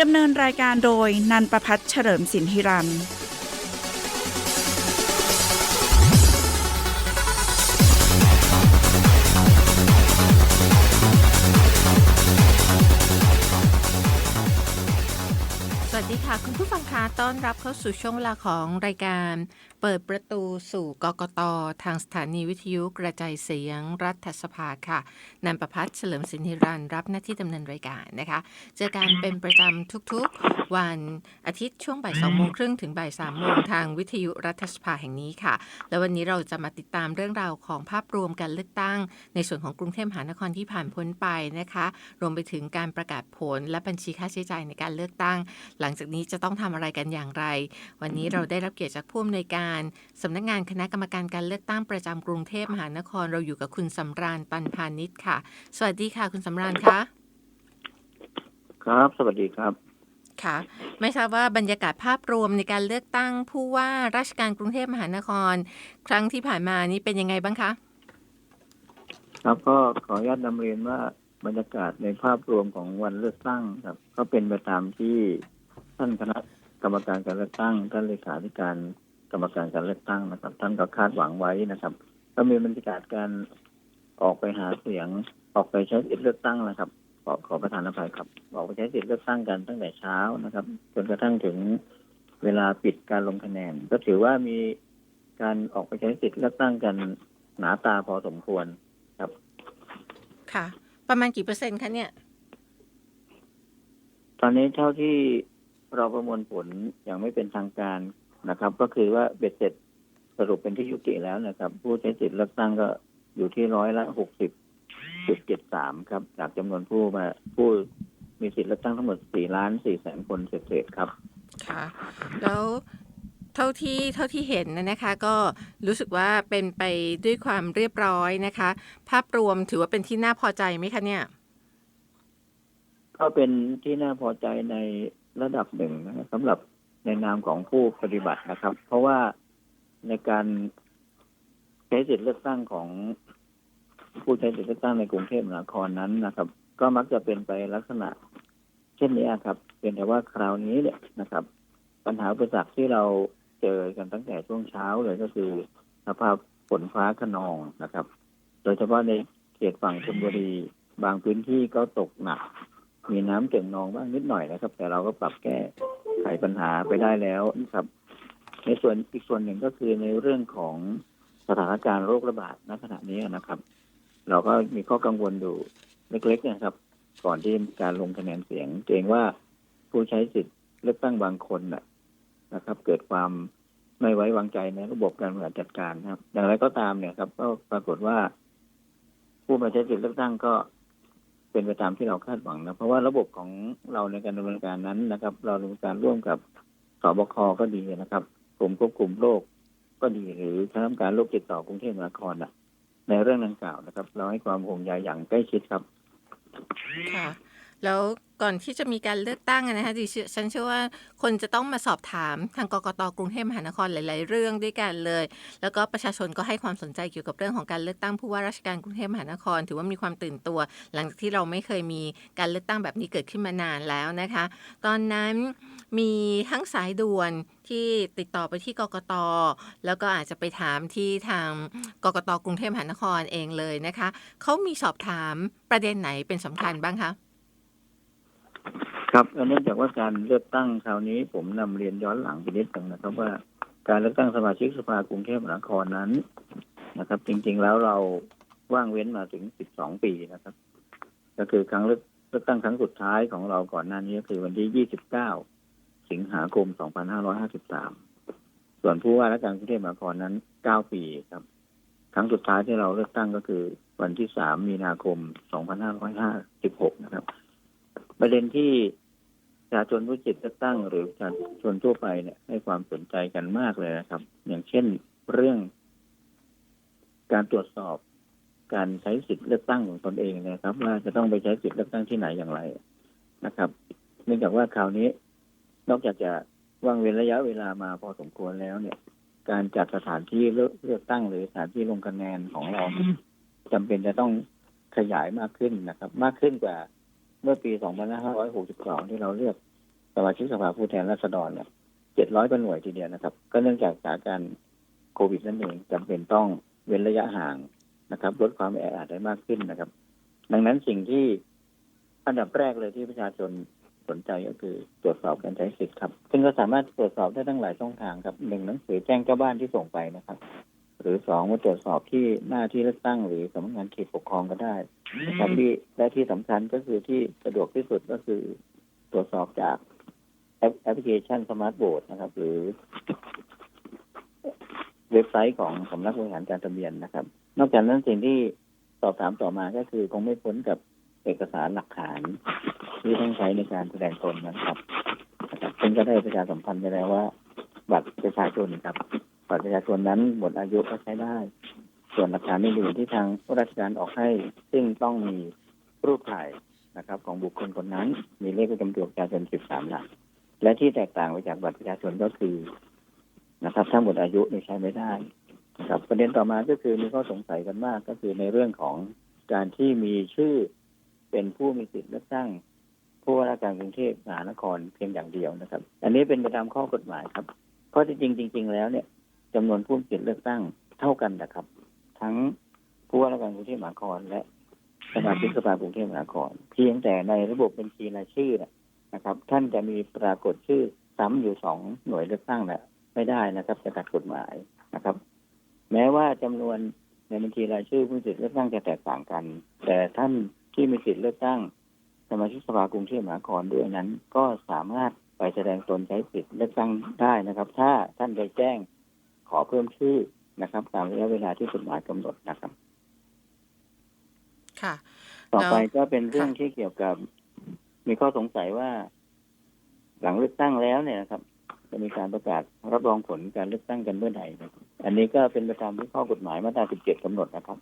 ดำเนินรายการโดยนันประพัฒน์เฉลิมสินธิรันสวัสดีค่ะ คุณผู้ฟัง คะต้อนรับเข้าสู่ช่วงเวลาของรายการ เปิดประตูสู่กกตทางสถานีวิทยุกระจายเสียงรัฐสภาค่ะนันประพัฒน์เฉลิมสินธิรันรับหน้าที่ดำเนินรายการนะคะ เจอกันเป็นประจำทุกๆ วันอาทิตย์ช่วงบ่ายสองโมงครึ่งถึงบ่ายสามโมงทางวิทยุรัฐสภาแห่งนี้ค่ะ แล้ววันนี้เราจะมาติดตามเรื่องราวของภาพรวมการเลือกตั้ง ในส่วนของกรุงเทพมหานครที่ผ่านพ้นไปนะคะ รวมไปถึงการประกาศผลและบัญชีค่าใช้จ่ายในการเลือกตั้ง หลังจากนี้จะต้องทำอะไรกันอย่างไร วันนี้เราได้รับเกียรติจากผู้อำนวยการสำนักงานคณะกรรมการการเลือกตั้งประจำกรุงเทพมหานครเราอยู่กับคุณสำราญตันพาณิชย์ค่ะ สวัสดีค่ะ คุณสำราญคะครับ สวัสดีครับค่ะ ไม่ทราบว่าบรรยากาศภาพรวมในการเลือกตั้งผู้ว่าราชการกรุงเทพมหานคร ครั้งที่ผ่านมานี้เป็นยังไงบ้างคะครับก็ขออนุญาตนำเรียนว่าบรรยากาศในภาพรวมของวันเลือกตั้งครับ ก็เป็นไปตามที่ท่านคณะ กรรมการการเลือกตั้งท่านเลขาธิการกรรมการการเลือกตั้งนะครับ ท่านก็คาดหวังไว้นะครับ ก็มีบรรยากาศการออกไปหาเสียงออกไปใช้สิทธิ์เลือกตั้งนะครับ ขอขอประธานอภัยครับออกไปใช้สิทธิ์เลือกตั้งกันตั้งแต่เช้านะครับ จนกระทั่งถึงเวลาปิดการลงคะแนน ก็ถือว่ามีการออกไปใช้สิทธิ์เลือกตั้งกันหนาตาพอสมควรค่ะ ประมาณกี่เปอร์เซ็นต์คะเนี่ย ตอนนี้เท่าที่ เราประมวลผลอย่างไม่เป็นทางการนะครับ ก็คือว่าเบ็ดเสร็จสรุปเป็นที่ยุติแล้วนะครับ ผู้ใช้สิทธิ์เลือกตั้งก็อยู่ที่ร้อยละหกสิบจุดเจ็ดสามครับ จากจำนวนผู้มาผู้มีสิทธิ์เลือกตั้งทั้งหมดสี่ล้านสี่แสนคนเศษๆครับ ค่ะ แล้วเท่าที่เท่าที่เห็นนะนะคะ ก็รู้สึกว่าเป็นไปด้วยความเรียบร้อยนะคะ ภาพรวมถือว่าเป็นที่น่าพอใจไหมคะเนี่ย ก็เป็นที่น่าพอใจใน ระดับหนึ่งนะสำหรับในนามของผู้ปฏิบัตินะครับ เพราะว่าในการใช้สิทธิเลือกตั้งของผู้ใช้สิทธิเลือกตั้งในกรุงเทพมหานครนั้นนะครับ ก็มักจะเป็นไปลักษณะ เช่นนี้ครับ เป็นแต่ว่าคราวนี้เนี่ยนะครับ ปัญหาอุปสรรคที่เราเจอกันตั้งแต่ช่วงเช้าเลยก็คือสภาพฝนฟ้าขนองนะครับ โดยเฉพาะในเขตฝั่งชลบุรีบางพื้นที่ก็ตกหนัก มีน้ำเก่งนองบ้างนิดหน่อยนะครับ แต่เราก็ปรับแก้ไขปัญหาไปได้แล้วนะครับ ในส่วนอีกส่วนหนึ่งก็คือในเรื่องของสถานการณ์โรคระบาดณขณะนี้นะครับ เราก็มีข้อกังวลอยู่เล็กๆนะครับ ก่อนที่การลงคะแนนเสียงเกรงว่าผู้ใช้สิทธิ์เลือกตั้งบางคนน่ะนะครับ เกิดความไม่ไว้วางใจในระบบการบริหารจัดการนะครับ อย่างไรก็ตามเนี่ยครับ ก็ปรากฏว่า ผู้มาใช้สิทธิ์เลือกตั้งก็ เป็นไปตามที่เราคาดหวังนะเพราะว่าระบบของเราในการดำเนินการนั้นนะครับ เราดำเนินการร่วมกับสบคก็ดีนะครับกรมควบคุมโรคก็ดีหรือคณะกรรมการโรคติดต่อกรุงเทพมหานครน่ะในเรื่องดังกล่าวนะครับ เราให้ความห่วงใยอย่างใกล้ชิดครับค่ะ แล้วก่อนที่จะมีการเลือกตั้งนะคะดิฉันเชื่อว่าคนจะต้องมาสอบถามทางกกตกรุงเทพมหานครหลาย ๆ เรื่องด้วยกันเลย แล้วก็ประชาชนก็ให้ความสนใจเกี่ยวกับเรื่องของการเลือกตั้งผู้ว่าราชการกรุงเทพมหานคร ถือว่ามีความตื่นตัว หลังจากที่เราไม่เคยมีการเลือกตั้งแบบนี้เกิดขึ้นมานานแล้วนะคะ ตอนนั้นมีทั้งสายด่วนที่ติดต่อไปที่กกต แล้วก็อาจจะไปถามที่ทางกกตกรุงเทพมหานครเองเลยนะคะเขามีสอบถามประเด็นไหนเป็นสำคัญบ้างคะ ครับเนื่องจากว่าการเลือกตั้งคราวนี้ ผมนำเรียนย้อนหลังไปนิดหนึ่งนะครับว่าการเลือกตั้งสมาชิกสภากรุงเทพมหานครนั้นนะครับ จริงๆแล้วเราว่างเว้นมาถึง 12 ปีนะครับ ก็คือครั้งเลือกเลือกตั้งครั้งสุดท้ายของเราก่อนหน้านี้ก็คือวันที่ 29 สิงหาคม 2553 ส่วนผู้ว่าราชการกรุงเทพมหานครนั้น 9 ปีครับ ครั้งสุดท้ายที่เราเลือกตั้งก็คือวันที่ 3 มีนาคม 2556 นะครับ ประเด็นที่ประชาชนผู้จิตเลือกตั้งหรือประชาชนทั่วไปเนี่ยให้ความสนใจกันมากเลยนะครับ อย่างเช่นเรื่อง การตรวจสอบการใช้สิทธิ์เลือกตั้งของตนเองนะครับ ว่าจะต้องไปใช้สิทธิ์เลือกตั้งที่ไหนอย่างไรนะครับ เนื่องจากว่าคราวนี้นอกจากจะว่างเว้นระยะเวลามาพอสมควรแล้วเนี่ย การจัดสถานที่เลือกเลือกตั้งหรือสถานที่ลงคะแนนของเราจำเป็นจะต้องขยายมากขึ้นนะครับ มากขึ้นกว่า เมื่อปี 2562 ที่เราเลือกสมาชิกสภาผู้แทนราษฎรเนี่ย 700กว่าหน่วยทีเดียวนะครับ ก็เนื่องจากสถานการณ์โควิดนั่นเองจำเป็นต้องเว้นระยะห่างนะครับ ลดความแออัดได้มากขึ้นนะครับ ดังนั้นสิ่งที่อันดับแรกเลยที่ประชาชนสนใจก็คือตรวจสอบการใช้สิทธิ์ครับ ซึ่งก็สามารถตรวจสอบได้ทั้งหลายช่องทางครับหนึ่งหนังสือแจ้งเจ้าบ้านที่ส่งไปนะครับ หรือสองมาตรวจสอบที่หน้าที่เลือกตั้งหรือสำนักงานเขตปกครองก็ได้นะครับที่และที่สำคัญก็คือที่สะดวกที่สุดก็คือตรวจสอบจากแอปแอปพลิเคชันสมาร์ทโบ r d นะครับ หรือ เว็บไซต์ของสำนักบริหารการทะเบียนนะครับ นอกจากนั้นสิ่งที่สอบถามต่อมาก็คือคงไม่พ้นกับเอกสารหลักฐานที่ต้องใช้ในการแสดงตนนะครับนะครับซึ่งก็ได้ประชาสัมพันธ์ไปแล้วว่า บัตรประชาชนครับ บัตรประชาชนนั้นหมดอายุก็ใช้ได้ ส่วนหลักฐานอื่นที่ทางราชการออกให้ ซึ่งต้องมีรูปถ่ายนะครับ ของบุคคลคนนั้น มีเลขประจำตัวประชาชน 13 หลัก และที่แตกต่างไปจากบัตรประชาชนก็คือนะครับ ถ้าหมดอายุนี่ใช้ไม่ได้นะครับ ประเด็นต่อมาก็คือมีข้อสงสัยกันมากก็คือในเรื่องของการที่มีชื่อเป็นผู้มีสิทธิ์เลือกตั้งผู้ว่าราชการกรุงเทพมหานครเพียงอย่างเดียวนะครับ อันนี้เป็นไปตามข้อกฎหมายครับ เพราะจริงจริง ๆ แล้วเนี่ย จำนวนผู้มีสิทธิเลือกตั้งเท่ากันนะครับ ทั้งผู้ว่าราชการกรุงเทพมหานครและสมาชิกสภากรุงเทพมหานครเพียงแต่ในระบบบัญชีรายชื่อนะครับ ท่านจะมีปรากฏชื่อซ้ำอยู่สองหน่วยเลือกตั้งนะไม่ได้นะครับจะขัดกฎหมายนะครับ แม้ว่าจำนวนในบัญชีรายชื่อผู้มีสิทธิ์เลือกตั้งจะแตกต่างกัน แต่ท่านที่มีสิทธิ์เลือกตั้งสมาชิกสภากรุงเทพมหานครด้วยนั้น ก็สามารถไปแสดงตนใช้สิทธิ์เลือกตั้งได้นะครับ ถ้าท่านไปแจ้ง ขอเพิ่มชื่อนะครับ ตามระยะเวลาที่กฎหมายกำหนดนะครับ ค่ะ ต่อไปแล้วก็เป็นเรื่องค่ะที่เกี่ยวกับมีข้อสงสัยว่า หลังเลือกตั้งแล้วเนี่ยนะครับ จะมีการประกาศรับรองผลการเลือกตั้งกันเมื่อไหร่นะครับอันนี้ก็เป็นไปตามที่ข้อกฎหมายมาตรา 17 กำหนดนะครับ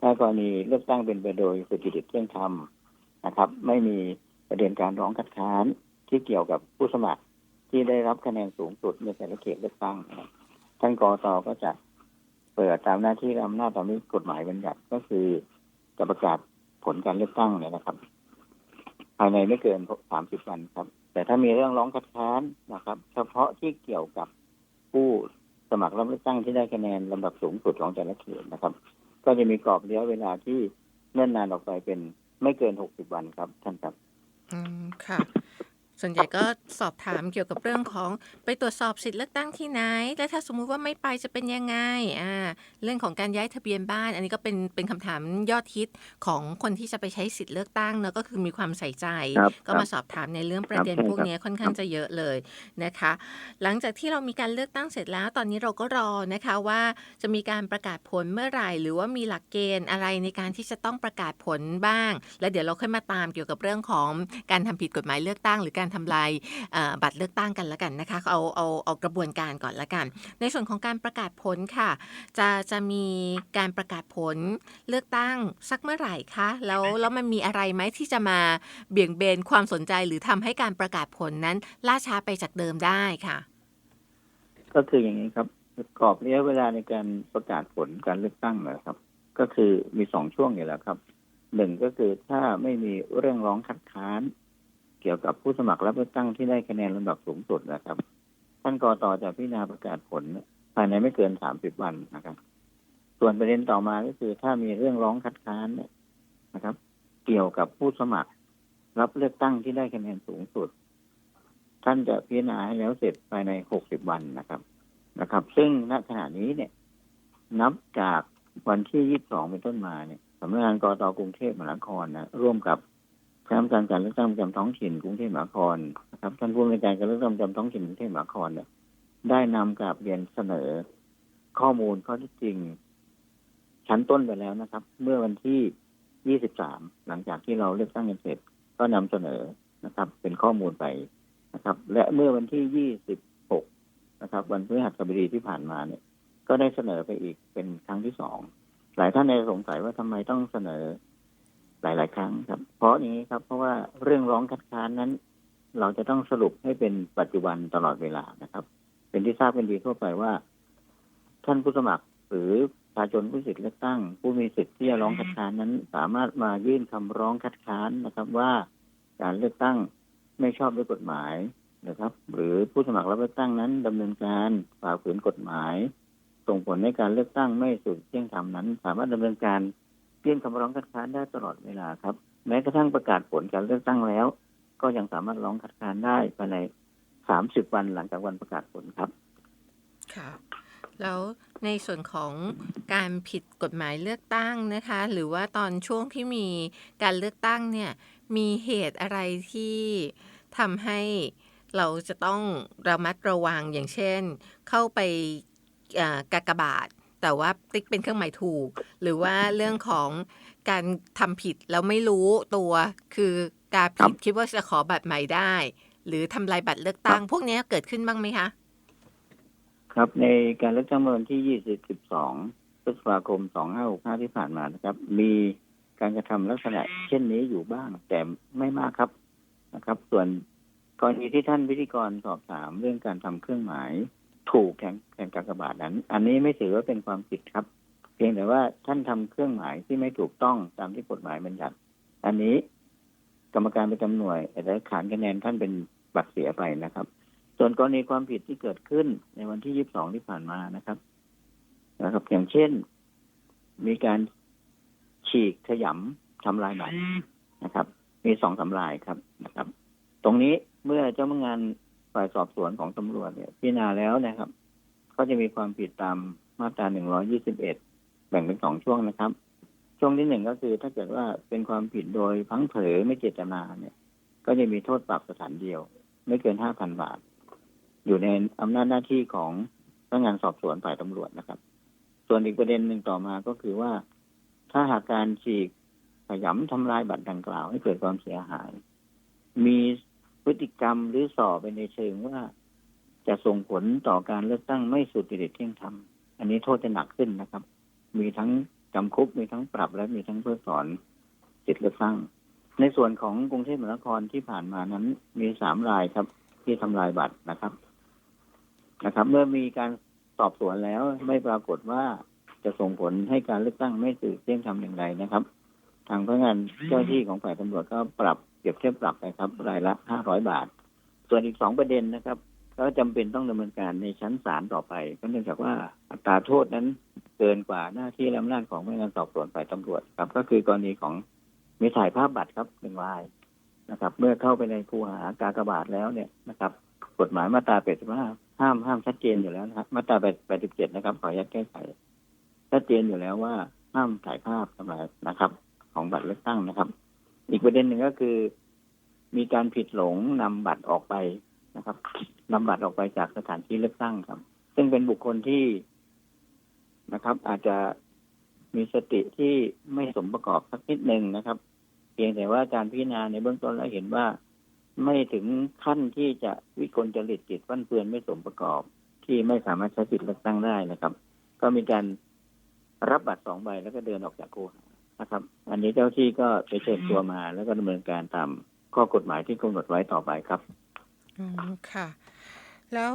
ถ้ากรณีเลือกตั้งเป็นไปโดยสุจริตเที่ยงธรรมนะครับ ไม่มีประเด็นการร้องคัดค้านที่เกี่ยวกับผู้สมัครที่ได้รับคะแนนสูงสุดในแต่ละเขตเลือกตั้งนะครับ ท่านกรตก็จะเปิดตามหน้าที่อำนาจตามที่กฎหมายบัญญัติก็คือจะประกาศผลการเลือกตั้งเนี่ยนะครับ ภายในไม่เกิน30วันครับ แต่ถ้ามีเรื่องร้องคัดค้านนะครับ เฉพาะที่เกี่ยวกับผู้สมัครรับเลือกตั้งที่ได้คะแนนลำดับสูงสุดของแต่ละเขตนะครับ ก็จะมีกรอบระยะเวลาที่เนิ่นนานออกไปเป็นไม่เกิน60วันครับท่านครับ อืมค่ะ ส่วนใหญ่ก็สอบถามเกี่ยวกับเรื่องของไปตรวจสอบสิทธิ์เลือกตั้งที่ไหน และถ้าสมมุติว่าไม่ไปจะเป็นยังไงอ่าเรื่องของการย้ายทะเบียนบ้าน อันนี้ก็เป็นเป็นคำถามยอดฮิตของคนที่จะไปใช้สิทธิ์เลือกตั้งเนอะก็คือมีความใส่ใจครับก็มาสอบถามในเรื่องประเด็นครับพวกนี้ค่อนข้างจะเยอะเลยนะคะ หลังจากที่เรามีการเลือกตั้งเสร็จแล้ว ตอนนี้เราก็รอนะคะว่าจะมีการประกาศผลเมื่อไหร่ หรือว่ามีหลักเกณฑ์อะไรในการที่จะต้องประกาศผลบ้าง แล้วเดี๋ยวเราค่อยมาตามเกี่ยวกับเรื่องของการทำผิดกฎหมายเลือกตั้งหรือการทำลายบัตรเลือกตั้งกันละกันนะคะเอาเอาเอากระบวนการก่อนละกัน ในส่วนของการประกาศผลค่ะ จะจะมีการประกาศผลเลือกตั้งสักเมื่อไหร่คะแล้วแล้วมันมีอะไรไหมที่จะมาเบี่ยงเบนความสนใจหรือทำให้การประกาศผลนั้นล่าช้าไปจากเดิมได้ค่ะ ก็คืออย่างนี้ครับกรอบระยะเวลาในการประกาศผลการเลือกตั้งนะครับ ก็คือมีสองช่วงอยู่แล้วครับหนึ่งก็คือถ้าไม่มีเรื่องร้องคัดค้าน กี่ยวกับผู้สมัครรับเลือกตั้งที่ได้คะแนนลำดับสูงสุดนะครับท่านกตจะพิจารณาประกาศผลภายในไม่เกินสามสิบวันนะครับ ส่วนประเด็นต่อมาก็คือถ้ามีเรื่องร้องคัดค้านนะครับ เกี่ยวกับผู้สมัครรับเลือกตั้งที่ได้คะแนนสูงสุด ท่านจะพิจารณาให้แล้วเสร็จภายในหกสิบวันนะครับนะครับ ซึ่งณขณะนี้เนี่ย นับจากวันที่22เป็นต้นมาเนี่ยสำนักงานกรตกรุงเทพมหานครนะร่วมกับ คณะกรรมการการเลือกตั้งประจำท้องถิ่นกรุงเทพมหานครนะครับท่านผู้อำนวยการการเลือกตั้งประจำท้องถิ่นกรุงเทพมหานครเนี่ยได้นำกราบเรียนเสนอข้อมูลข้อเที่จริง ชั้นต้นไปแล้วนะครับ เมื่อวันที่ 23 หลังจากที่เราเลือกตั้งกันเสร็จ ก็นำเสนอนะครับ เป็นข้อมูลไปนะครับ และเมื่อวันที่ 26 นะครับ วันพฤหัสบดีที่ผ่านมาเนี่ย ก็ได้เสนอไปอีกเป็นครั้งที่สองหลายท่านในสงสัยว่าทำไมต้องเสนอ หลาย ๆ ครั้งครับ เพราะนี้ครับ เพราะว่าเรื่องร้องคัดค้านนั้น เราจะต้องสรุปให้เป็นปัจจุบันตลอดเวลานะครับ เป็นที่ทราบเป็นดีทั่วไปว่า ท่านผู้สมัครหรือประชาชนผู้สิทธิ์เลือกตั้ง ผู้มีสิทธิ์ที่จะร้องคัดค้านนั้น สามารถมายื่นคำร้องคัดค้านนะครับ ว่าการเลือกตั้งไม่ชอบด้วยกฎหมายนะครับ หรือผู้สมัครรับเลือกตั้งนั้นดำเนินการฝ่าฝืนกฎหมายส่งผลในการเลือกตั้งไม่สุดเที่ยงธรรมนั้น สามารถดำเนินการ ยื่นคำร้องคัดค้านได้ตลอดเวลาครับ แม้กระทั่งประกาศผลการเลือกตั้งแล้ว ก็ยังสามารถร้องคัดค้านได้ภายในสามสิบวันหลังจากวันประกาศผลครับ ค่ะ แล้วในส่วนของการผิดกฎหมายเลือกตั้งนะคะ หรือว่าตอนช่วงที่มีการเลือกตั้งเนี่ย มีเหตุอะไรที่ทำให้เราจะต้องระมัดระวังอย่างเช่น เข้าไปกากบาท แต่ว่าติ๊กเป็นเครื่องหมายถูก หรือว่าเรื่องของการทำผิดแล้วไม่รู้ตัวคือการผิดคิดว่าจะขอบัตรใหม่ได้ หรือทำลายบัตรเลือกตั้ง พวกนี้เกิดขึ้นบ้างไหมคะ ครับในการเลือกตั้งเมื่อวันที่ 22 พฤษภาคม 2565 ที่ผ่านมานะครับ มีการกระทำลักษณะเช่นนี้อยู่บ้าง แต่ไม่มากครับนะครับ ส่วนกรณีที่ท่านพิธีกรสอบถามเรื่องการทำเครื่องหมาย ถูกแทนแทนกากบาทนั้น อันนี้ไม่ถือว่าเป็นความผิดครับ เพียงแต่ว่าท่านทำเครื่องหมายที่ไม่ถูกต้องตามที่กฎหมายบัญญัติ อันนี้กรรมการประจำหน่วยอาจจะขานคะแนนท่านเป็นบัตรเสียไปนะครับ ส่วนกรณีความผิดที่เกิดขึ้นในวันที่22ที่ผ่านมานะครับนะครับ อย่างเช่น มีการฉีกขยำทำลายบัตรนะครับ มีสองสำลายครับนะครับ ตรงนี้เมื่อเจ้าพนักงาน ฝ่ายสอบสวนของตำรวจเนี่ยพิจารณาแล้วนะครับ ก็จะมีความผิดตามมาตรา 121 แบ่งเป็นสองช่วงนะครับ ช่วงที่หนึ่งก็คือถ้าเกิดว่าเป็นความผิดโดยพังเผลอไม่เจตนาเนี่ย ก็จะมีโทษปรับสถานเดียว ไม่เกิน5,000บาท อยู่ในอำนาจหน้าที่ของพนักงานสอบสวนฝ่ายตำรวจนะครับ ส่วนอีกประเด็นหนึ่งต่อมาก็คือว่า ถ้าหากการฉีกขยำทำลายบัตรดังกล่าวให้เกิดความเสียหาย มี พฤติกรรมหรือสอบไปในเชิงว่าจะส่งผลต่อการเลือกตั้งไม่สุดติดเที่ยงธรรม อันนี้โทษจะหนักขึ้นนะครับ มีทั้งจำคุกมีทั้งปรับและมีทั้งเพิกถอนสิทธิเลือกตั้ง ในส่วนของกรุงเทพมหานครที่ผ่านมานั้น มีสามรายครับ ที่ทำลายบัตรนะครับ นะครับ เมื่อมีการสอบสวนแล้วไม่ปรากฏว่าจะส่งผลให้การเลือกตั้งไม่สื่อเที่ยงธรรมอย่างไรนะครับ ทางพนักงานเจ้าหน้าที่ของฝ่ายตำรวจก็ปรับ รียบเทียบปรับไปครับ รายละห้าร้อยบาท ส่วนอีกสองประเด็นนะครับ ก็จำเป็นต้องดำเนินการในชั้นศาลต่อไปก็เนื่องจากว่าอัตราโทษนั้นเกินกว่าหน้าที่และอำนาจของพนักงานสอบสวนฝ่ายตำรวจครับ ก็คือกรณีของมีถ่ายภาพบัตรครับหนึ่งรายนะครับ เมื่อเข้าไปในคูหากากบาทแล้วเนี่ยนะครับ กฎหมายมาตราแปดสิบห้าห้ามห้ามชัดเจนอยู่แล้วนะครับมาตราแปดสิบเจ็ดนะครับ ขออนุญาตแก้ไขชัดเจนอยู่แล้วว่าห้ามถ่ายภาพทำไมนะครับ ของบัตรเลือกตั้งนะครับ อีกประเด็นหนึ่งก็คือ มีการผิดหลงนำบัตรออกไปนะครับนำบัตรออกไปจากสถานที่เลือกตั้งครับ ซึ่งเป็นบุคคลที่นะครับ อาจจะมีสติที่ไม่สมประกอบสักนิดหนึ่งนะครับ เพียงแต่ว่าการพิจารณาในเบื้องต้นแล้วเห็นว่าไม่ถึงขั้นที่จะวิกลจริตจิตฟั่นเฟือนไม่สมประกอบ ที่ไม่สามารถใช้สิทธิเลือกตั้งได้นะครับ ก็มีการรับบัตรสองใบแล้วก็เดินออกจากคูหา นะครับ อันนี้เจ้าที่ก็ไปเชิญตัวมา แล้วก็ดำเนินการตามข้อกฎหมายที่กำหนดไว้ต่อไปครับอืมค่ะ แล้ว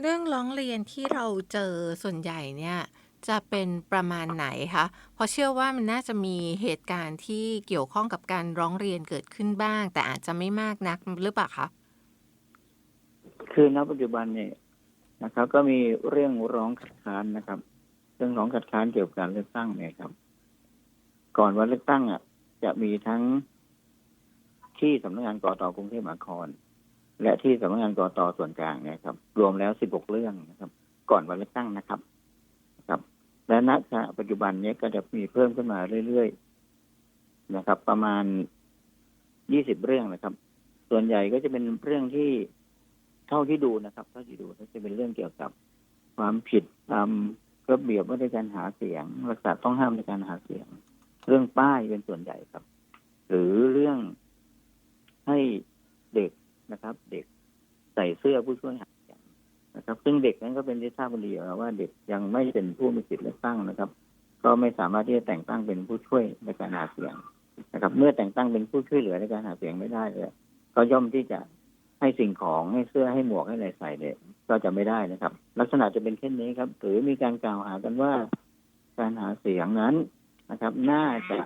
เรื่องร้องเรียนที่เราเจอส่วนใหญ่เนี่ยจะเป็นประมาณไหนคะเพราะเชื่อว่ามันน่าจะมีเหตุการณ์ที่เกี่ยวข้องกับการร้องเรียนเกิดขึ้นบ้าง แต่อาจจะไม่มากนักหรือเปล่าคะคือณปัจจุบันเนี่ยนะครับ ก็มีเรื่องร้องคัดค้านนะครับ เรื่องร้องคัดค้านเกี่ยวกับการเลือกตั้งเนี่ยครับ ก่อนวันเลือกตั้งอะ จะมีทั้งที่สำนักงานกตกรุงเทพมหานคร และที่สำนักงานกตส่วนกลางนี่ยครับ รวมแล้ว16เรื่องนะครับ ก่อนวันเลือกตั้งนะครับ ครับ และณขณะปัจจุบันนี้ก็จะมีเพิ่มขึ้นมาเรื่อยๆนะครับ ประมาณ20เรื่องนะครับ ส่วนใหญ่ก็จะเป็นเรื่องที่เท่าที่ดูนะครับเท่าที่ดูก็จะเป็นเรื่องเกี่ยวกับความผิดตามระเบียบว่าด้วยการหาเสียงรักษาต้องห้ามในการหาเสียง เรื่องป้ายเป็นส่วนใหญ่ครับ หรือเรื่องให้เด็กนะครับ เด็กใส่เสื้อผู้ช่วยหาเสียงนะครับ ซึ่งเด็กนั้นก็เป็นที่ทราบกันดียวว่าเด็กยังไม่เป็นผู้มีสิทธิ์เลือกตั้งนะครับ ก็ไม่สามารถที่จะแต่งตั้งเป็นผู้ช่วยในการหาเสียงนะครับ เมื่อแต่งตั้งเป็นผู้ช่วยเหลือในการหาเสียงไม่ได้เลยก็ย่อมที่จะให้สิ่งของให้เสื้อให้หมวกให้อะไรใส่เนี่ยก็จะไม่ได้นะครับ ลักษณะจะเป็นเช่นนี้ครับ หรือมีการกล่าวหากันว่า การหาเสียงนั้น นะครับ น่าจะ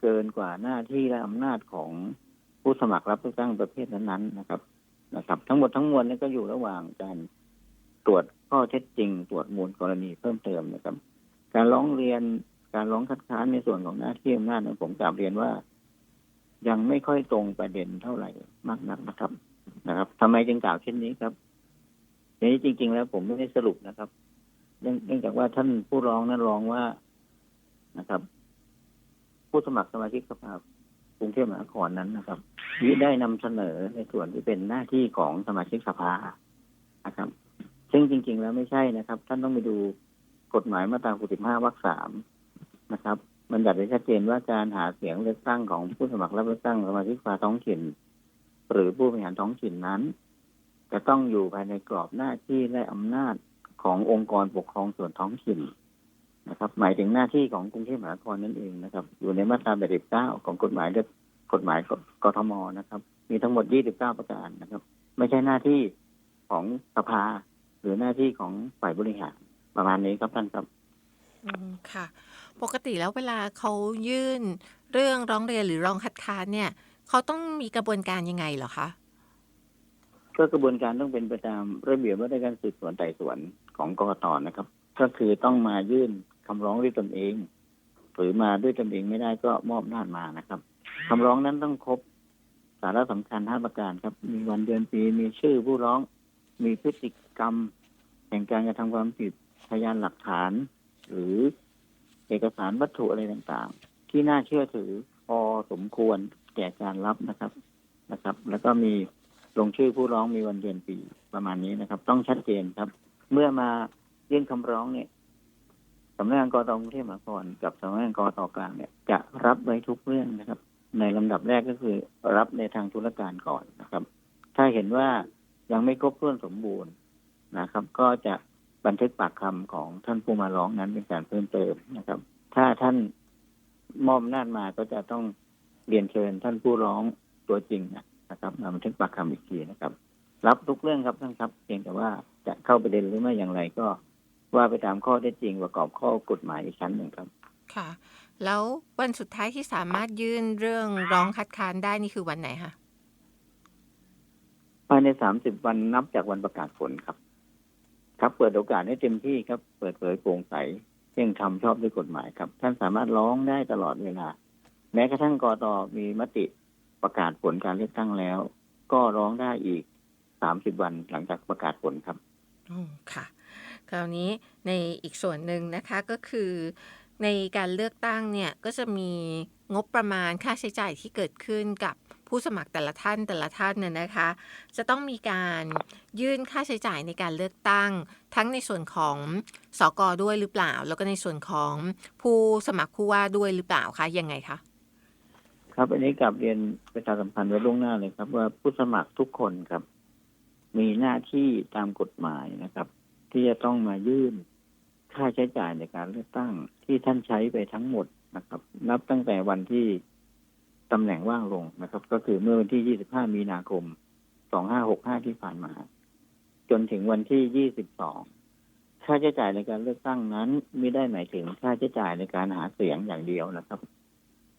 เกินกว่าหน้าที่และอำนาจของผู้สมัครรับเลือกตั้งประเภทนั้นๆนะครับ นะครับ ทั้งหมดทั้งมวลนี้ก็อยู่ระหว่างการตรวจข้อเท็จจริง ตรวจมูลกรณีเพิ่มเติมนะครับ การร้องเรียนการร้องคัดค้านในส่วนของหน้าที่อำนาจผมกลับเรียนว่า ยังไม่ค่อยตรงประเด็นเท่าไหร่มากนักนะครับ นะครับทำไมจึงกล่าวเช่นนี้ครับทีนี้จริง ๆ แล้วผมไม่ได้สรุปนะครับเนื่องจากว่าท่านผู้ร้องนั้นร้องว่านะครับ ผู้สมัครสมาชิกสภากรุงเทพมหานครนั้นนะครับมิได้นำเสนอในส่วนที่เป็นหน้าที่ของสมาชิกสภานะครับ ซึ่งจริง ๆ แล้วไม่ใช่นะครับ ท่านต้องไปดูกฎหมายมาตรา65วรรคสามนะครับมันจัดไว้ชัดเจนว่าการหาเสียงเลือกตั้งของผู้สมัครรับเลือกตั้งสมาชิกสภาท้องถิ่น หรือผู้บริหารท้องถิ่นนั้น จะต้องอยู่ภายในกรอบหน้าที่และอำนาจขององค์กรปกครองส่วนท้องถิ่น นะครับ หมายถึงหน้าที่ของกรุงเทพมหานครนั่นเองนะครับ อยู่ในมาตรา89ของกฎหมายเลือกกฎหมายกทมนะครับ มีทั้งหมด 29 ประการนะครับ ไม่ใช่หน้าที่ของสภาหรือหน้าที่ของฝ่ายบริหารประมาณนี้ครับท่านครับอืมค่ะ ปกติแล้วเวลาเขายื่นเรื่องร้องเรียนหรือร้องคัดค้านเนี่ยเขาต้องมีกระบวนการยังไงเหรอคะก็กระบวนการต้องเป็นไปตามระเบียบว่าด้วยการสืบสวนไต่สวนของกกตนะครับ ก็คือต้องมายื่น คำร้องด้วยตนเอง หรือมาด้วยตนเองไม่ได้ก็มอบหน้าจมานะครับคำร้องนั้นต้องครบสาระสำคัญห้าประการครับ มีวันเดือนปีมีชื่อผู้ร้อง มีพฤติกรรมแห่งการกระทำความผิดพยานหลักฐาน หรือเอกสารวัตถุอะไรต่างๆ ที่น่าเชื่อถือพอสมควรแก่การรับนะครับนะครับ แล้วก็มีลงชื่อผู้ร้องมีวันเดือนปีประมาณนี้นะครับ ต้องชัดเจนครับ เมื่อมายื่นคำร้องเนี่ย สำนักงานกตกรุงเทพมหานครกับสำนักงานกตกลางเนี่ยจะรับไว้ทุกเรื่องนะครับ ในลำดับแรกก็คือรับในทางธุรการก่อนนะครับ ถ้าเห็นว่ายังไม่ครบถ้วนสมบูรณ์นะครับ ก็จะบันทึกปากคำของท่านผู้มาร้องนั้นเป็นการเพิ่มเติมนะครับ ถ้าท่านมอบอำนาจมาก็จะต้องเรียนเชิญท่านผู้ร้องตัวจริงนะนะครับมาบันทึกปากคำอีกทีนะครับ รับทุกเรื่องครับท่านครับเพียงแต่ว่าจะเข้าประเด็นหรือไม่อย่างไรก็ ว่าไปตามข้อเท็จจริงประกอบข้อกฎหมายอีกชั้นหนึ่งครับค่ะ แล้ววันสุดท้ายที่สามารถยื่นเรื่องร้องคัดค้านได้นี่คือวันไหนคะภายในสามสิบวันนับจากวันประกาศผลครับ ครับเปิดโอกาสให้เต็มที่ครับ เปิดเผยโปร่งใสเที่ยงธรรมชอบด้วยกฎหมายครับ ท่านสามารถร้องได้ตลอดเวลา แม้กระทั่งกตมีมติประกาศผลการเลือกตั้งแล้ว ก็ร้องได้อีกสามสิบวันหลังจากประกาศผลครับอืมค่ะ คราวนี้ในอีกส่วนหนึ่งนะคะก็คือในการเลือกตั้งเนี่ยก็จะมีงบประมาณค่าใช้จ่ายที่เกิดขึ้นกับผู้สมัครแต่ละท่านแต่ละท่านเนี่ยนะคะ จะต้องมีการยื่นค่าใช้จ่ายในการเลือกตั้ง ทั้งในส่วนของสกด้วยหรือเปล่า แล้วก็ในส่วนของผู้สมัครผู้ว่าด้วยหรือเปล่าคะยังไงคะครับอันนี้กับเรียนประชาสัมพันธ์ไว้ล่วงหน้าเลยครับ ว่าผู้สมัครทุกคนครับ มีหน้าที่ตามกฎหมายนะครับ ที่จะต้องมายื่นค่าใช้จ่ายในการเลือกตั้งที่ท่านใช้ไปทั้งหมดนะครับ นับตั้งแต่วันที่ตำแหน่งว่างลงนะครับ ก็คือเมื่อวันที่ 25 มีนาคม 2565 ที่ผ่านมา จนถึงวันที่ 22 ค่าใช้จ่ายในการเลือกตั้งนั้น ไม่ได้หมายถึงค่าใช้จ่ายในการหาเสียงอย่างเดียวนะครับ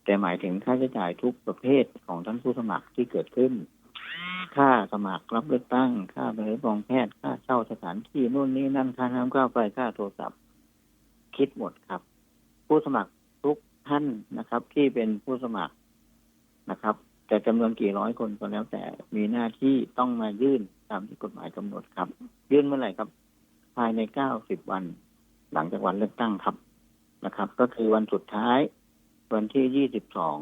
แต่หมายถึงค่าใช้จ่ายทุกประเภทของท่านผู้สมัครที่เกิดขึ้น ค่าสมัครรับเลือกตั้ง ค่าใบรับรองแพทย์ ค่าเช่าสถานที่นู่นนี่นั่น ค่าน้ำค่าไฟ ค่าโทรศัพท์ คิดหมดครับ ผู้สมัครทุกท่านนะครับ ที่เป็นผู้สมัครนะครับแต่จำนวนกี่ร้อยคนก็แล้วแต่มีหน้าที่ต้องมายื่นตามที่กฎหมายกำหนดครับ ยื่นเมื่อไหร่ครับ ภายในเก้าสิบวัน หลังจากวันเลือกตั้งครับนะครับ ก็คือวันสุดท้าย วันที่22สิบสอง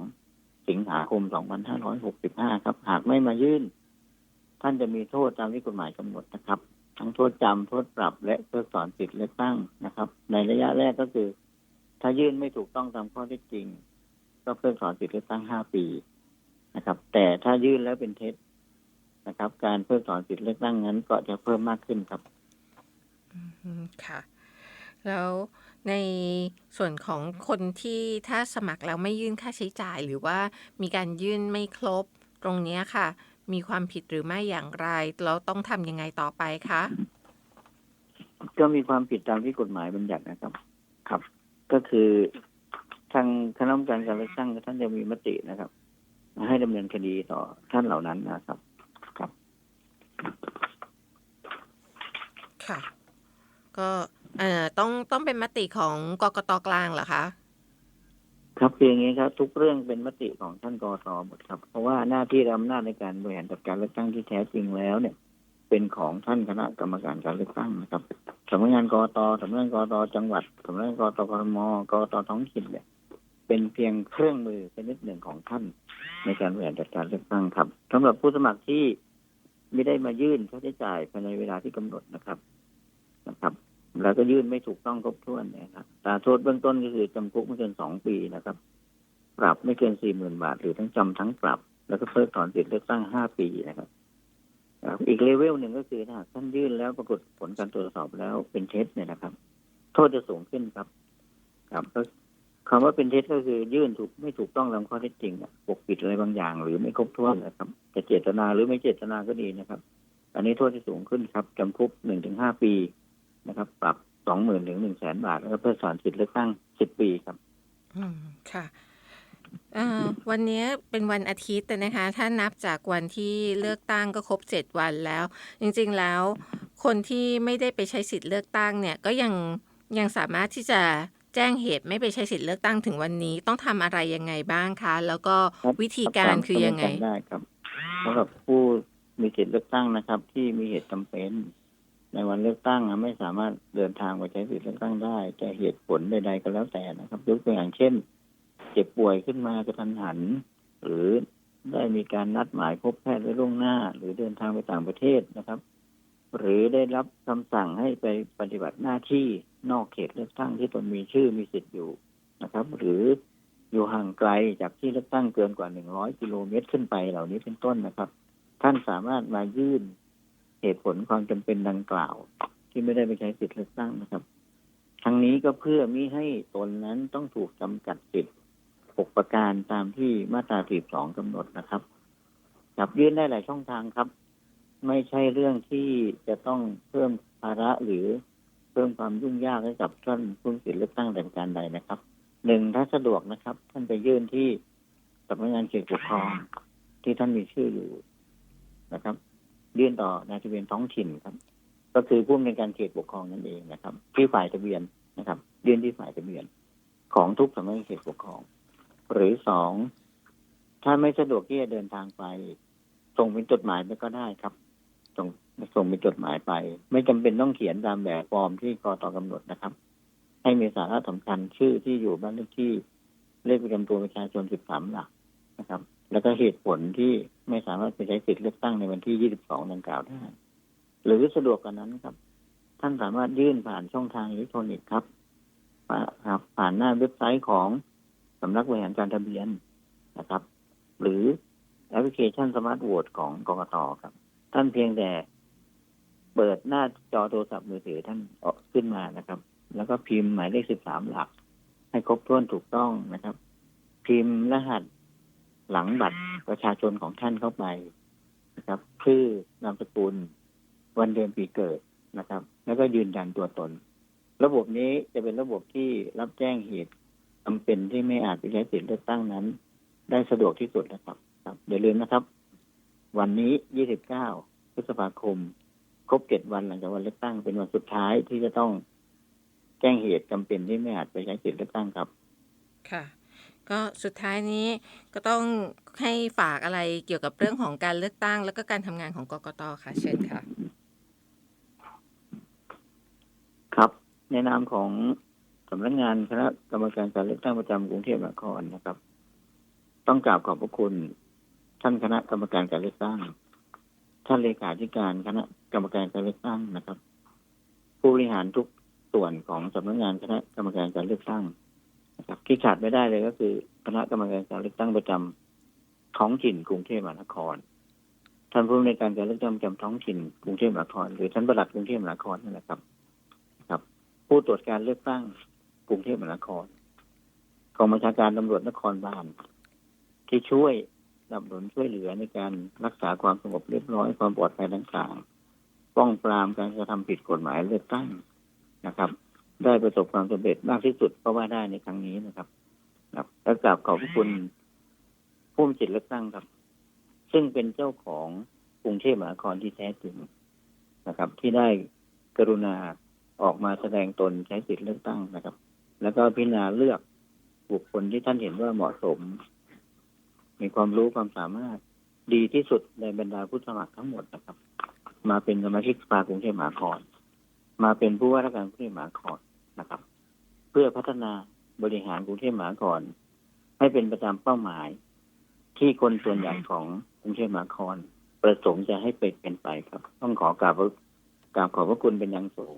สิงหาคม2565ครับ หากไม่มายื่น ท่านจะมีโทษตามที่กฎหมายกำหนดนะครับ ทั้งโทษจำโทษปรับและเพิกถอนสิทธิ์เลือกตั้งนะครับ ในระยะแรกก็คือ ถ้ายื่นไม่ถูกต้องตามข้อเท็จจริง ก็เพิกถอนสิทธิ์เลือกตั้ง5ปีนะครับ แต่ถ้ายื่นแล้วเป็นเท็จนะครับ การเพิกถอนสิทธิเลือกตั้งนั้นก็จะเพิ่มมากขึ้นครับอืมค่ะ แล้วในส่วนของคนที่ถ้าสมัครแล้วไม่ยื่นค่าใช้จ่ายหรือว่ามีการยื่นไม่ครบตรงนี้ค่ะ มีความผิดหรือไม่อย่างไร แล้วต้องทำยังไงต่อไปคะ ก็มีความผิดตามที่กฎหมายบัญญัตินะครับ ครับ ก็คือทางคณะกรรมการการเลือกตั้งท่านจะมีมตินะครับ ให้ดำเนินคดีต่อท่านเหล่านั้นนะครับ ครับ ค่ะ ก็เอ่อต้องต้องเป็นมติของกกตกลางเหรอคะ ครับคืออย่างนี้ครับ ทุกเรื่องเป็นมติของท่านกรตหมดครับ เพราะว่าหน้าที่อำนาจในการบริหารจัดการเลือกตั้งที่แท้จริงแล้วเนี่ย เป็นของท่านคณะกรรมการการเลือกตั้งนะครับสำนักงานกรตสำนักงานกรตจังหวัดสำนักงานกรตกรมกรตท้องถิ่นเนี่ยเป็นเพียงเครื่องมือเป็นนิดหนึ่งของท่านในการบริหารจัดการเลือกตั้งครับสำหรับผู้สมัครที่ไม่ได้มายื่นค่าใช้จ่ายภายในเวลาที่กำหนดนะครับนะครับ แล้วก็ยื่นไม่ถูกต้องครบถ้วนเนยครับตาโทษเบื้องต้นก็คือจำคุกไม่เกินสองปีนะครับ ปรับไม่เกินสี่หมื่นบาท หรือทั้งจำทั้งปรับ แล้วก็เพิกถอนสิทธิเลือกตั้งห้าปีนะครับอีกเลเวลหนึ่งก็คือถ้าท่านยื่นแล้วปรากฏผลการตรวจสอบแล้วเป็นเท็จเนี่ยนะครับ โทษจะสูงขึ้นครับครับก็คำว่าเป็นเท็จก็คือยื่นถูกไม่ถูกต้องตามข้อเท็จจริงปกปิดอะไรบางอย่าง หรือไม่ครบถ้วนนะครับจะเจตนาหรือไม่เจตนาก็ดีนะครับ อันนี้โทษจะสูงขึ้นครับจำคุกหนึ่งถึงห้าปี นะครับ ปรับสองหมื่นถึงหนึ่งแสนบาท แล้วก็เพิกถอนสิทธิเลือกตั้งสิบปีครับ อืมค่ะเอ่อวันนี้เป็นวันอาทิตย์นะคะ ถ้านับจากวันที่เลือกตั้งก็ครบเจ็ดวันแล้ว จริงๆแล้วคนที่ไม่ได้ไปใช้สิทธิ์เลือกตั้งเนี่ยก็ยังยังสามารถที่จะแจ้งเหตุไม่ไปใช้สิทธิ์เลือกตั้งถึงวันนี้ต้องทำอะไรยังไงบ้างคะ แล้วก็ครับวิธีการคือยังไงตามกระบวนการได้ครับสำหรับผู้มีสิทธิเลือกตั้งนะครับ ที่มีเหตุจำเป็น ในวันเลือกตั้งไม่สามารถเดินทางไปใช้สิทธิเลือกตั้งได้จะเหตุผลใดๆก็แล้วแต่นะครับ ยกตัวอย่างเช่น เจ็บป่วยขึ้นมากระทันหัน หรือได้มีการนัดหมายพบแพทย์ไว้ล่วงหน้า หรือเดินทางไปต่างประเทศนะครับ หรือได้รับคำสั่งให้ไปปฏิบัติหน้าที่นอกเขตเลือกตั้งที่ตนมีชื่อมีสิทธิ์อยู่นะครับ หรืออยู่ห่างไกลจากที่เลือกตั้งเกินกว่า100กิโลเมตรขึ้นไปเหล่านี้เป็นต้นนะครับ ท่านสามารถมายื่น เหตุผลความจำเป็นดังกล่าว ที่ไม่ได้ไปใช้สิทธิเลือกตั้งนะครับ ทั้งนี้ก็เพื่อมิให้ตนนั้นต้องถูกจำกัดสิทธิ์6ประการตามที่มาตรา 42กำหนดนะครับจับยื่นได้หลายช่องทางครับ ไม่ใช่เรื่องที่จะต้องเพิ่มภาระหรือเพิ่มความยุ่งยากให้กับท่านผู้สิทธิเลือกตั้งแต่ประการใดนะครับหนึ่งถ้าสะดวกนะครับ ท่านไปยื่นที่สำนักงานเขตปกครองที่ท่านมีชื่ออยู่นะครับ ยื่นต่อนายทะเบียนท้องถิ่นครับ ก็คือผู้อำนการเขตปกครองนั่นเองนะครับ ที่ฝ่ายทะเบียนนะครับ ยื่นที่ฝ่ายทะเบียนของทุกสำนักงานเขตปกครอง หรือสองถ้าไม่สะดวกที่จะเดินทางไป ส่งเป็นจดหมายไปก็ได้ครับ ส่งส่งเป็นจดหมายไป ไม่จำเป็นต้องเขียนตามแบบฟอร์มที่กตกำหนดนะครับ ให้มีสาระสำคัญชื่อที่อยู่บ้านเลขที่เลขประจำตัวประชาชน13หลักนะครับ แล้วก็เหตุผลที่ไม่สามารถไปใช้สิทธิเลือกตั้งในวันที่ 22 ดังกล่าวได้ หรือสะดวกกว่านั้นครับ ท่านสามารถยื่นผ่านช่องทางอิเล็กทรอนิกส์ครับผ่าครับผ่านหน้าเว็บไซต์ของสำนักบริหารการทะเบียนนะครับ หรือแอปพลิเคชันสมาร์ทโหวตของกกตครับ ท่านเพียงแต่เปิดหน้าจอโทรศัพท์มือถือท่านออกขึ้นมานะครับ แล้วก็พิมพ์หมายเลขสิบสามหลัก ให้ครบถ้วนถูกต้องนะครับ พิมพ์รหัส หลังบัตรประชาชนของท่านเข้าไปนะครับชื่อนามสกุลวันเดือนปีเกิดนะครับ แล้วก็ยืนยันตัวตน ระบบนี้จะเป็นระบบที่รับแจ้งเหตุจำเป็นที่ไม่อาจไปใช้สิทธิเลือกตั้งนั้น ได้สะดวกที่สุดนะครับครับอย่าลืมนะครับ วันนี้ 29 พฤษภาคม ครบเจ็ดวันหลังจากวันเลือกตั้งเป็นวันสุดท้ายที่จะต้องแจ้งเหตุจำเป็นที่ไม่อาจไปใช้สิทธิเลือกตั้งครับ ค่ะ ก็สุดท้ายนี้ก็ต้องให้ฝากอะไรเกี่ยวกับเรื่องของการเลือกตั้ง แล้วก็การทำงานของกกตค่ะ เชิญค่ะ ครับ ในนามของสำนักงานคณะกรรมการการเลือกตั้งประจำกรุงเทพมหานครนะครับ ต้องกราบขอบพระคุณ ท่านคณะกรรมการการเลือกตั้ง ท่านเลขาธิการคณะกรรมการการเลือกตั้งนะครับ ผู้บริหารทุกส่วนของสำนักงานคณะกรรมการการเลือกตั้ง ครับที่ขาดไม่ได้เลยก็คือคณะกรรมการการเลือกตั้งประจำท้องถิ่นกรุงเทพมหานคร ท่านผู้อำนการการเลือกตั้งประจำท้องถิ่นกรุงเทพมหานครหรือท่านประหลัดกรุงเทพมหานครนั่นแหละครับ ครับ ผู้ตรวจการเลือกตั้งกรุงเทพมหานครกองบัญชาการตำรวจนครบาลที่ช่วยสนับสนุนช่วยเหลือในการรักษาความสงบเรียบร้อยความปลอดภัยต่างๆป้องปรามการกระทำผิดกฎหมายเลือกตั้งนะครับ ได้ประสบความสำเร็จมากที่สุดก็ว่าได้ในครั้งนี้นะครับ ครับและกราบขอบพระคุณผู้มีจิตเลือกตั้งครับ ซึ่งเป็นเจ้าของกรุงเทพมหานครที่แท้จริงนะครับ ที่ได้กรุณาออกมาแสดงตนใช้สิทธิเลือกตั้งนะครับ แล้วก็พิจารณาเลือกบุคคลที่ท่านเห็นว่าเหมาะสม มีความรู้ความสามารถดีที่สุดในบรรดาผู้สมัครทั้งหมดนะครับ มาเป็นสมาชิกสภากรุงเทพมหานคร มาเป็นผู้ว่าราชการกรุงเทพมหานครนะครับ เพื่อพัฒนาบริหารกรุงเทพมหานครให้เป็นประจำเป้าหมาย ที่คนส่วนใหญ่ของกรุงเทพมหานคร ประสงค์จะให้เป็นเป็นไปครับ ต้องขอกราบกราบขอบพระคุณเป็นอย่างสูง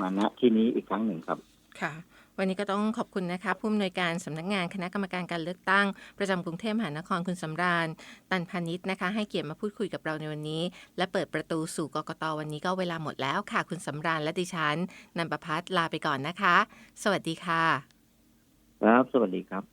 มาณที่นี้อีกครั้งหนึ่งครับ ค่ะ วันนี้ก็ต้องขอบคุณนะคะผู้อำนวยการสำนักงานคณะกรรมการการเลือกตั้ง ประจำกรุงเทพมหานครคุณสำราญ ตันพานิชนะคะ ให้เกียรติมาพูดคุยกับเราในวันนี้ และเปิดประตูสู่กกตวันนี้ก็เวลาหมดแล้วค่ะ คุณสำราญและดิฉันนันประพัฒลาไปก่อนนะคะ สวัสดีค่ะ ครับ สวัสดีครับ